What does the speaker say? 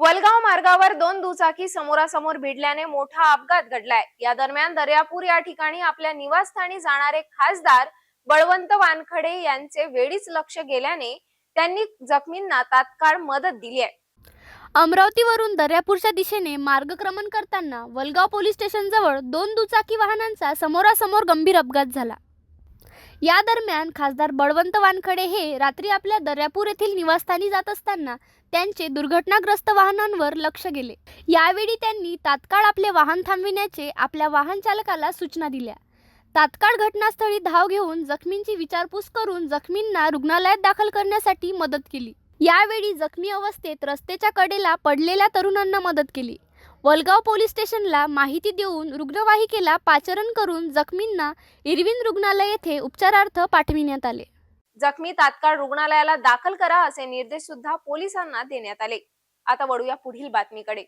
वलगाव मार्गावर दोन दुचाकी समोरासमोर भिडल्याने मोठा अपघात घडलाय. या दरम्यान दर्यापूर या ठिकाणी आपल्या निवासस्थानी जाणारे खासदार बळवंत वानखडे यांचे वेळीच लक्ष गेल्याने त्यांनी जखमींना तात्काळ मदत दिली आहे. अमरावतीवरून दर्यापूरच्या दिशेने मार्गक्रमण करताना वलगाव पोलीस स्टेशनजवळ दोन दुचाकी वाहनांचा समोरासमोर गंभीर अपघात झाला. या दरम्यान खासदार बळवंत वानखडे हे रात्री आपल्या दर्यापूर येथील निवासस्थानी जात असताना त्यांचे दुर्घटनाग्रस्त वाहनांवर लक्ष गेले. यावेळी त्यांनी तात्काळ आपले वाहन थांबविण्याचे आपल्या वाहन चालकाला सूचना दिल्या. तात्काळ घटनास्थळी धाव घेऊन जखमींची विचारपूस करून जखमींना रुग्णालयात दाखल करण्यासाठी मदत केली. यावेळी जखमी अवस्थेत रस्त्याच्या कडेला पडलेल्या तरुणांना मदत केली. वलगाव पोलीस स्टेशनला माहिती देऊन रुग्णवाहिकेला पाचारण करून जखमींना इरविन रुग्णालय येथे उपचारार्थ पाठविण्यात आले. जखमी तात्काळ रुग्णालयाला दाखल करा असे निर्देश सुद्धा पोलिसांना देण्यात आले. आता वळूया पुढील बातमीकडे.